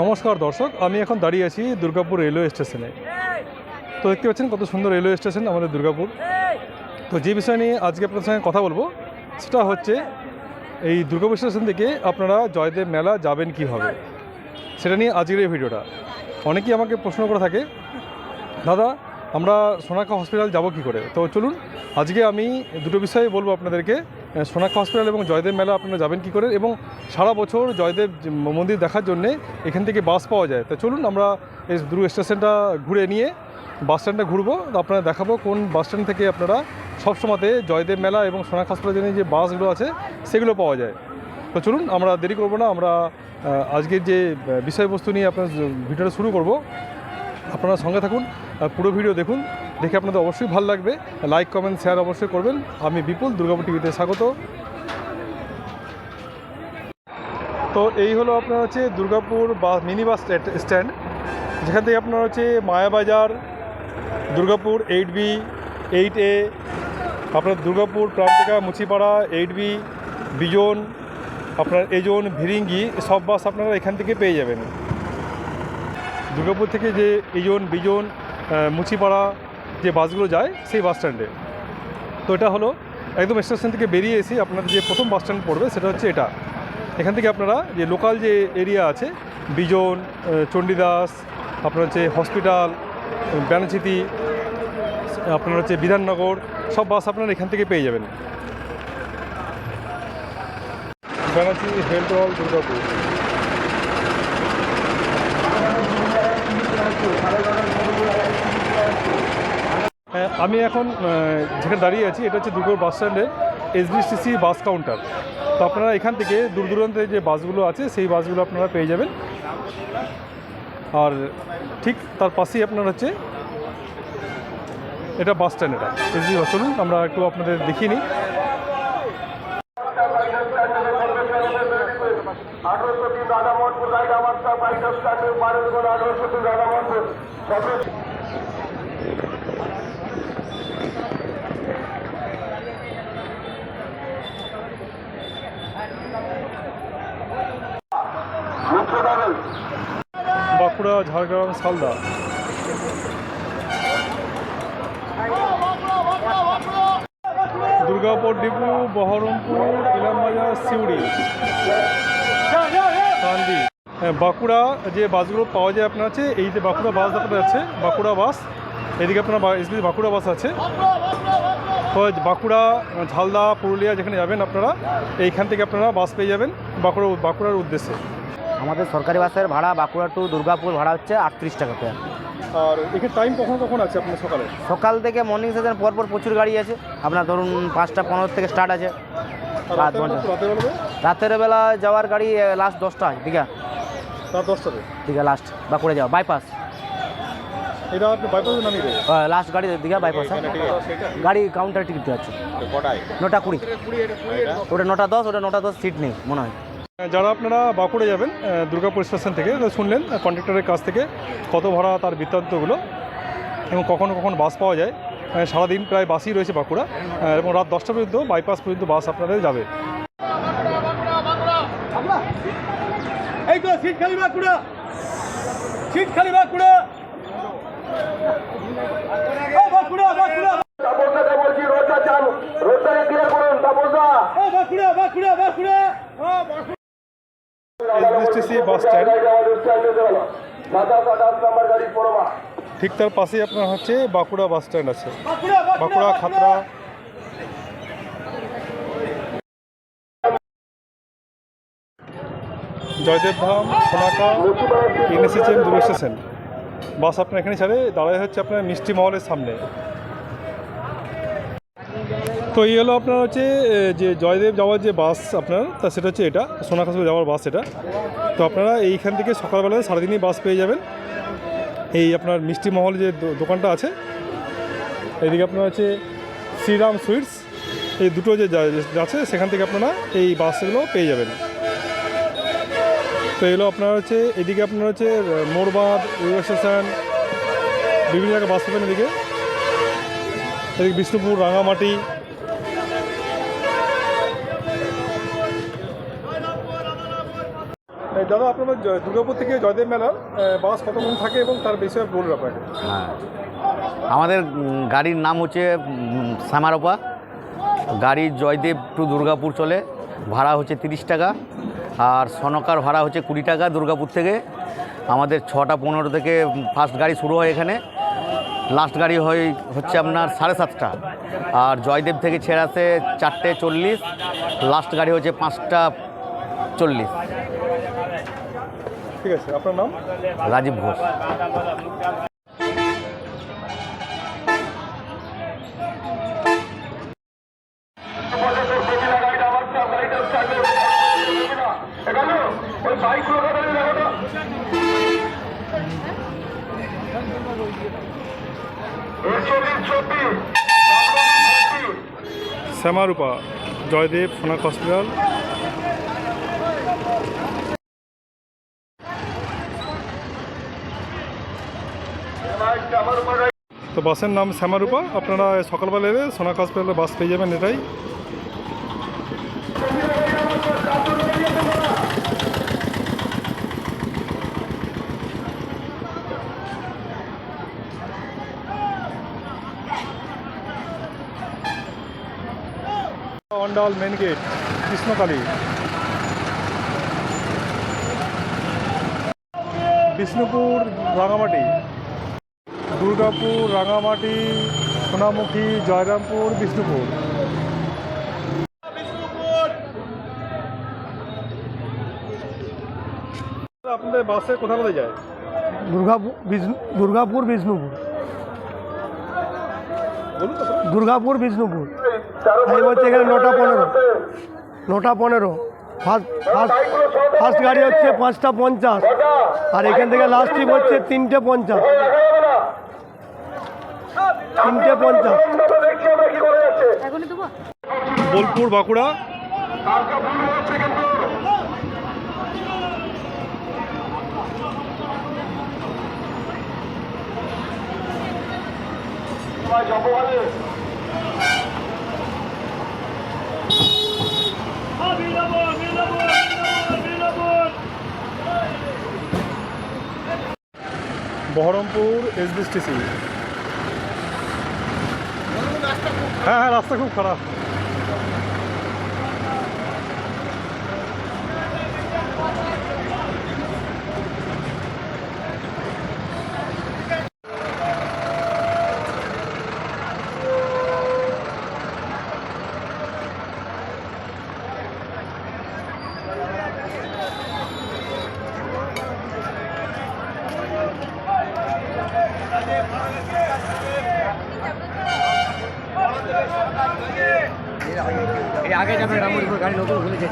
নমস্কার দর্শক, আমি এখন দাঁড়িয়ে আছি দুর্গাপুর রেলওয়ে স্টেশনে তো দেখতে পাচ্ছেন কত সুন্দর রেলওয়ে স্টেশন আমাদের দুর্গাপুর। তো যে বিষয় নিয়ে আজকে আপনার সঙ্গে কথা বলব, সেটা হচ্ছে এই দুর্গাপুর স্টেশন থেকে আপনারা জয়দেব মেলা যাবেন কীভাবে? সেটা নিয়ে আজকের এই ভিডিওটা। অনেকেই আমাকে প্রশ্ন করে থাকে, দাদা, আমরা সোনাখা হসপিটাল যাব কি করে? তো চলুন, আজকে আমি দুটো বিষয়ে বলব আপনাদেরকে। সোনাখা হসপিটাল এবং জয়দেব মেলা আপনারা যাবেন কি করে? এবং সারা বছর জয়দেব মন্দির দেখার জন্যে এখান থেকে বাস পাওয়া যায়। তো চলুন আমরা এই দুর্গ স্টেশনটা ঘুরে নিয়ে বাস স্ট্যান্ডটা ঘুরবো। আপনারা দেখাবো কোন বাস স্ট্যান্ড থেকে আপনারা সবসময়তে জয়দেব মেলা এবং সোনাখা হসপিটালের জন্য যে বাসগুলো আছে, সেগুলো পাওয়া যায়। তো চলুন, আমরা দেরি করব না। আমরা আজকের যে বিষয়বস্তু নিয়ে আপনার ভিডিওটা শুরু করব। আপনারা সঙ্গে থাকুন পুরো ভিডিও দেখুন। দেখে আপনাদের অবশ্যই ভালো লাগবে। লাইক কমেন্ট শেয়ার অবশ্যই করবেন। আমি বিপুল, দুর্গাপুর টিভিতে স্বাগত। তো এই হলো আপনার হচ্ছে দুর্গাপুর বা মিনি বাস স্ট্যান্ড। যেখান থেকে আপনার হচ্ছে Mayabazar, Durgapur eight B eight A আপনার দুর্গাপুর প্রান্তিকা, মুচিপাড়া এইট বি বিজন, আপনার এজন, ভিরিঙ্গি, সব বাস আপনারা এখান থেকে পেয়ে যাবেন। দুর্গাপুর থেকে যে এজন, বিজন মুচিপাড়া যে বাসগুলো যায় সেই বাস স্ট্যান্ডে। তো এটা হলো একদম স্টেশন থেকে বেরিয়ে এসে আপনাদের যে প্রথম বাস স্ট্যান্ড পড়বে সেটা হচ্ছে এটা। এখান থেকে আপনারা যে লোকাল যে এরিয়া আছে, বিজন চণ্ডীদাস, আপনার হচ্ছে হসপিটাল, ব্যানাচিতি, আপনার হচ্ছে বিধাননগর, সব বাস আপনারা এখান থেকে পেয়ে যাবেন। ব্যানাচিতি, হেলথ হল, দুর্গাপুর হ্যাঁ, আমি এখন যেখানে দাঁড়িয়ে আছি, এটা হচ্ছে দুর্গর বাস স্ট্যান্ডের এসবিসিসি বাস কাউন্টার। তো আপনারা এখান থেকে দূর দূরান্তে যে বাসগুলো আছে, সেই বাসগুলো আপনারা পেয়ে যাবেন। আর ঠিক তার পাশেই আপনার হচ্ছে, এটা বাস স্ট্যান্ড এটা। এসবি চলুন, আমরা একটু আপনাদের দেখিয়ে নিই। আঠারোশো তিন বারো দুগুণ আঠারোশো তিন রাধা মন্ডল বাঁকুড়া ঝাড়গ্রাম সালদা দুর্গাপুর ডিপু বহরমপুর ইলামবাজার সিউড়ি। হ্যাঁ, বাঁকুড়া যে বাসগুলো পাওয়া যায় আপনার আছে এই যে বাঁকুড়া বাস আপনার আছে বাঁকুড়া বাস। এদিকে আপনার এসবি বাঁকুড়া বাস আছে। তো বাঁকুড়া ঝালদা পুরুলিয়া যেখানে যাবেন আপনারা এইখান থেকে আপনারা বাস পেয়ে যাবেন বাঁকুড়া বাঁকুড়ার উদ্দেশ্যে। আমাদের সরকারি বাসের ভাড়া বাঁকুড়া টু দুর্গাপুর ভাড়া হচ্ছে আটত্রিশ টাকা করে। আর এখানে টাইম কখন কখন আছে আপনার সকালে? সকাল থেকে মর্নিং সেশন পরপর প্রচুর গাড়ি আছে। আপনার ধরুন পাঁচটা পনেরো থেকে স্টার্ট আছে। রাত রাতের। বেলা- যাওয়ার গাড়ি লাস্ট দশটা আছে? দীঘা দশটাতে দীঘা লাস্ট বাঁকুড়া যাওয়া বাইপাস এটা নামিয়ে লাস্ট গাড়ি দীঘা বাইপাস গাড়ি কাউন্টার টিকিট আছে। নটা কুড়ি। ওটা নটা দশ ওটা নটা দশ সিট নেই মনে হয়। যারা আপনারা বাঁকুড়ে যাবেন দুর্গাপুর স্টেশন থেকে শুনলেন কন্ডাক্টরের কাছ থেকে কত ভাড়া তার বৃত্তান্তগুলো এবং কখন কখন বাস পাওয়া যায়। সারাদিন প্রায় বাসই রয়েছে বাঁকুড়া এবং রাত দশটা পর্যন্ত বাইপাস পর্যন্ত বাস আপনাদের যাবে। এই তো সিট খালি বাঁকুড়া। সিট খালি বাঁকুড়া। বাঁকুড়া বাঁকুড়া তাপসদাকে বলছি রোডটা চান? রোডটাকে ক্লিয়ার করুন? তাপসদা Bankura Bankura Bankura SBSTC bus stand আমাদের স্ট্যান্ডে চলো সাতাশ আঠাশ নাম্বার গাড়ি পড়বা ঠিক তার পাশেই আপনার হচ্ছে বাঁকুড়া বাস স্ট্যান্ড আছে। বাঁকুড়া, খাতড়া। জয়দেব ধাম, সোনাকা এনএসএচএম দূর স্টেশন বাস আপনার এখানে ছাড়ে, দাঁড়ায় হচ্ছে আপনার মিষ্টি মহলের সামনে। তো এই হলো আপনার হচ্ছে যে জয়দেব যাওয়ার যে বাস আপনার, তা সেটা হচ্ছে এটা সোনাকাশ যাওয়ার বাস এটা। তো আপনারা এইখান থেকে সকালবেলায় সারাদিনই বাস পেয়ে যাবেন। এই আপনার মিষ্টি মহল যে দোকানটা আছে, এদিকে আপনার হচ্ছে শ্রীরাম সুইটস, এই দুটো যে আছে, সেখান থেকে আপনারা এই বাসগুলো পেয়ে যাবেন। তো এগুলো আপনার হচ্ছে, এদিকে আপনার হচ্ছে মোরবাদ, রেলওয়ে স্টেশন, বিভিন্ন জায়গায় বাস পাবেন এদিকে। এদিকে বিষ্ণুপুর, রাঙামাটি দাদা, আপনার দুর্গাপুর থেকে জয়দেব মেলার বাস কতক্ষণ থাকে এবং তার বিষয়ে বলুন আপনাকে। হ্যাঁ। আমাদের গাড়ির নাম হচ্ছে শ্যামারোপা। গাড়ি জয়দেব টু দুর্গাপুর চলে। ভাড়া হচ্ছে তিরিশ টাকা। আর সনকার ভাড়া হচ্ছে কুড়ি টাকা দুর্গাপুর থেকে। আমাদের ছটা পনেরো থেকে ফার্স্ট গাড়ি শুরু হয় এখানে। লাস্ট গাড়ি হয়, হচ্ছে আপনার সাড়ে সাতটা। আর জয়দেব থেকে ছেড়ে আসে চারটে চল্লিশ। লাস্ট গাড়ি হচ্ছে পাঁচটা চল্লিশ। ঠিক আছে আপনার নাম? রাজীব ঘোষ। শ্যামারূপা জয়দেব সোনাক হসপিটাল আমার উপরে তো বাসের নাম শ্যামারূপা। আপনারা সকালবেলা এলে সোনাক হসপিটালে বাস পেয়ে যাবেন এটাই। Andal main gate, Krishnakali. Bishnupur, Rangamati. Durgapur Rangamati Sonamukhi Jayrampur Bishnupur. আপনাদের বাসে কোথায় কোথায় যায়? দুর্গাপুর বিষ্ণু- দুর্গাপুর বিষ্ণুপুর। দুর্গাপুর বিষ্ণুপুর। টাইম হচ্ছে এখানে নটা পনেরো। নটা পনেরো। ফার্স্ট ফার্স্ট ফার্স্ট গাড়ি হচ্ছে পাঁচটা পঞ্চাশ। আর এখান থেকে লাস্ট ট্রিপ হচ্ছে তিনটে পঞ্চাশ। তিনটে পঞ্চাশ। বোলপুর বাঁকুড়া। বহরমপুর এসবিএসটিসি হ্যাঁ হ্যাঁ রাস্তা খুব খারাপ। আগে যাবে রামপুর গাড়ি নতুন খুলেছে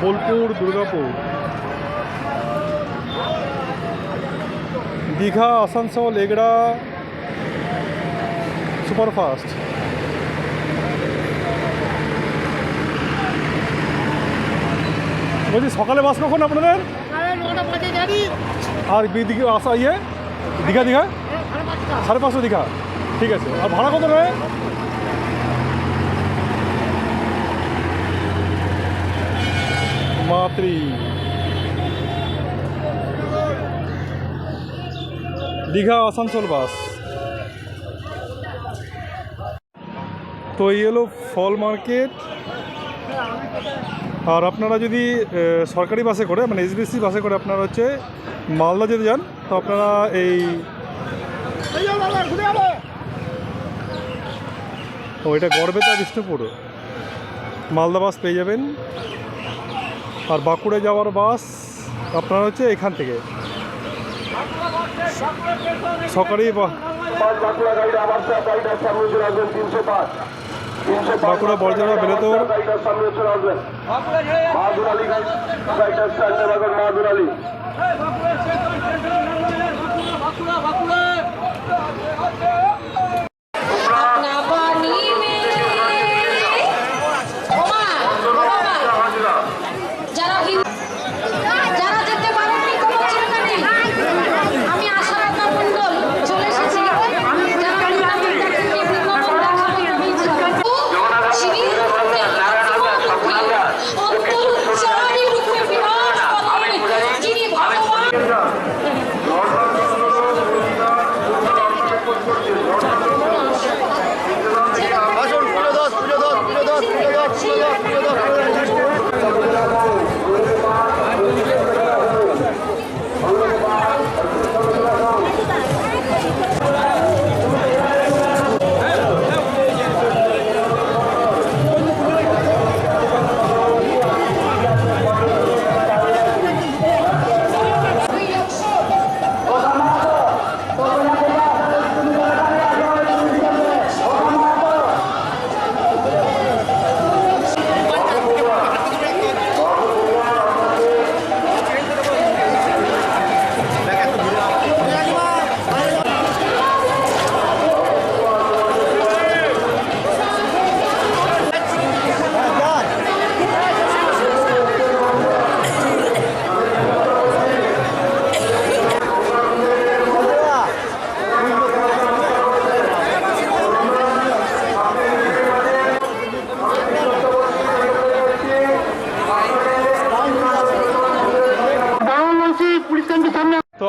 বোলপুর দুর্গাপুর। দীঘা আসানসোল এগড়া সুপারফাস্ট। বলছি সকালে বাস কখন আপনাদের? আর দিকে আসা ইয়ে দীঘা দীঘা? সাড়ে পাঁচশো দীঘা। ঠিক আছে। আর ভাড়া কত নেয় মাতৃ। দীঘা আসানসোল বাস। তো এই হলো ফল মার্কেট। আর আপনারা যদি সরকারি বাসে করে মানে এসবিসি বাসে করে আপনারা হচ্ছে মালদা যেতে যান, তো আপনারা এই ও, এটা গড়বেতা বিষ্ণুপুর। মালদা বাস পেয়ে যাবেন। আর বাঁকুড়ে যাওয়ার বাস আপনার হচ্ছে এখান থেকে। সরকারি বা বাঁকুড়া তিনশো পাঁচ। বাঁকুড়া, বর্জনা বেলেতর। বাহাদুর আলী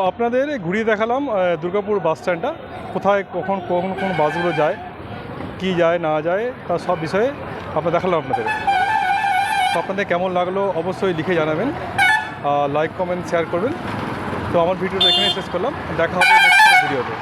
আপনাদের ঘুরিয়ে দেখালাম দুর্গাপুর বাস স্ট্যান্ডটা। কোথায়, কখন কখন, কোন বাসগুলো যায়, কি যায়, না যায়, তার সব বিষয়ে আপনার দেখালাম আপনাদের। তো আপনাদের কেমন লাগল অবশ্যই লিখে জানাবেন লাইক কমেন্ট শেয়ার করবেন। তো আমার ভিডিওটা এখানে শেষ করলাম, দেখা হবে ভিডিওতে।